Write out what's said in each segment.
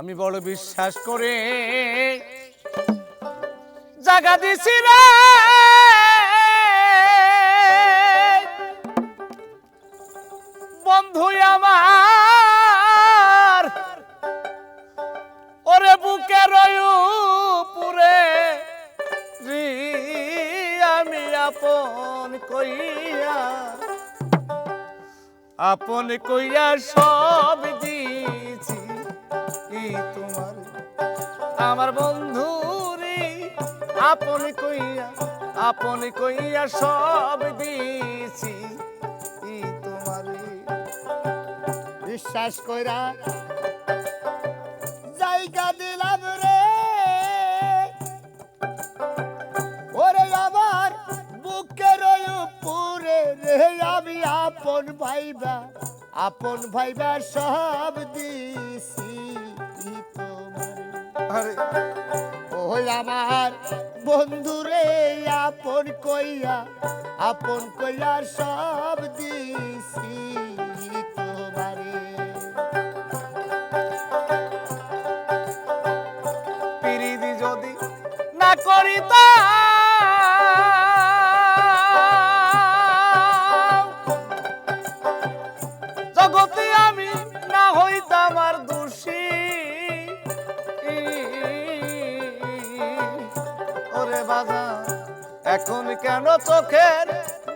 আমি বড় বিশ্বাস করে জাগা দিছি রে। বন্ধু আমার, ওরে বুকে রয়ু পুরে আমি আপন কইয়া আপন কইয়া সব তোমার। আমার বন্ধু রে আপন কইয়া আপন কইয়া সব দিয়েছি। ই তোমার। বিশ্বাস কইরা জায়গা দিলাম রে। ওরে আমার বুকের পুরে রে, আমি আপন ভাইবা আপন ভাইবা সব দিছি তোমারে আরে ওই আমার বন্ধু রে আপন কইয়া আপন কইয়া সব দিছি তোমারে। পিরিদি যদি না করিত এখন কেন চোখের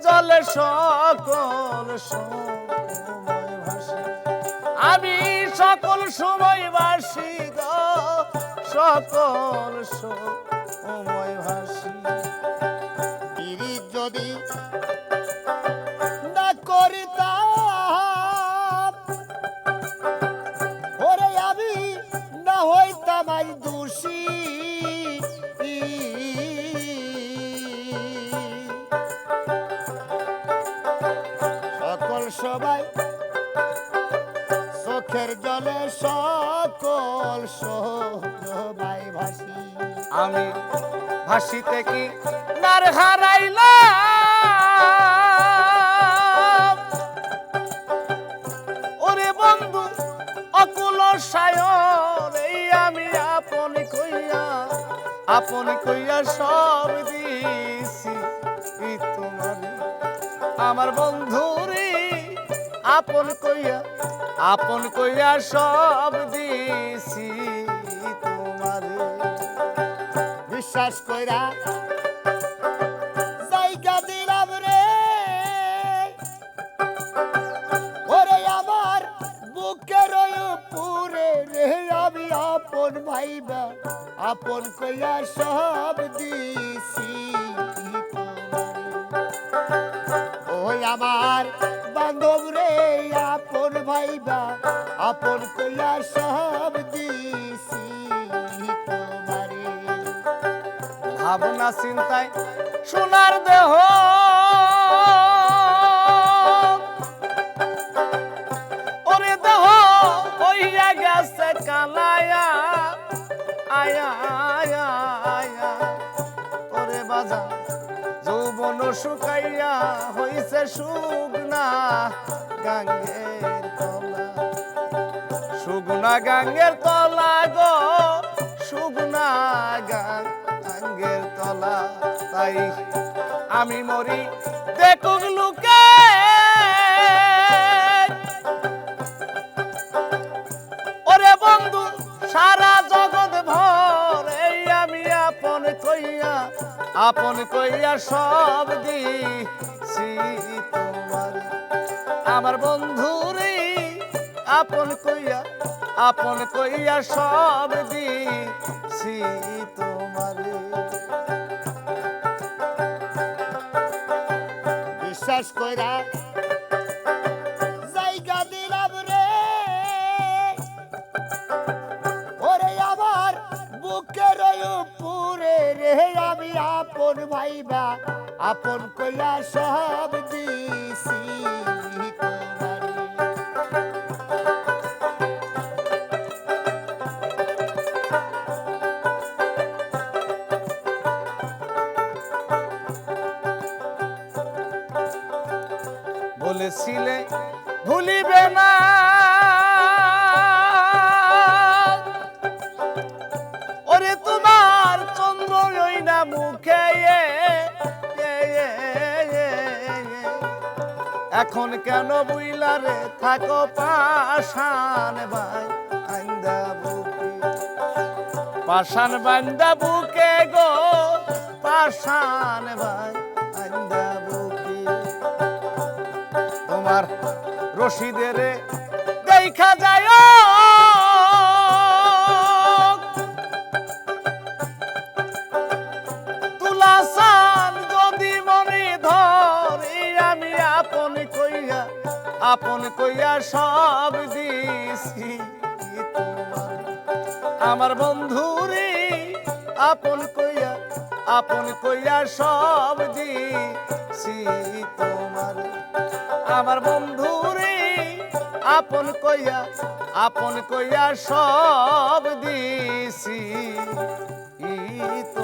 জলে সকল ভাসে? আমি সকল সময় বাসি গো, সকল সময় ভাসি। যদি না করিতাম জলে সকল সবাই ভাসি আমি ভাসিতে কি নার হারাইলাম। ওরে বন্ধু অকুল এই আমি আপন কইয়া আপন কইয়া সব দিছি। তোমারে আমার বন্ধু রে আপন কইয়া আপন কইয়া সব দিছি তোমার। বিশ্বাস কইরা রে। আমার আপন ভাইবা, আপন কইয়া সব দিছি। আপন কইয়া সব দিছি তোমারে। ভাবনা চিন্তায় সোনার দেহ। ওরে দেহ হইয়া গেছে কালায়া। আয়া আয়া আয়া। ওরে বাজা শুকাইয়া হইছে শুকনা গাঙ্গের তলা। সুগুনা গাঙ্গের তলা গো সুগুনা গাঙ্গের তলা, তাই আমি মরি। দেখুক লুকে। ওরে বন্ধু, সারা জগৎ ভর আমি আপন কইয়া আপন কইয়া সব দিছি তোমার। আমার বন্ধু রে আপন কইয়া আপন কইয়া সব দিছি তোমারে। বিশ্বাস কইরা আপন ভাইবা আপন কইলা সব দিছি। বলেছিলে, ভুলিবে না। ওরে তোমার চন্দ্র না মুখে এখন কেন বুইলারে থাকো পাশান ভাই আইন্দা বুকে। পাশান বান্দা বুকে গো পাশান ভাই তোমার রশিদের দেখা যায় আপন কইয়া সব দিছি। আমার বন্ধুরে আপন কইয়া আপন কইয়া সব দিছি। তোমার আমার বন্ধু রে আপন কইয়া আপন কইয়া সব দিছি। ই তো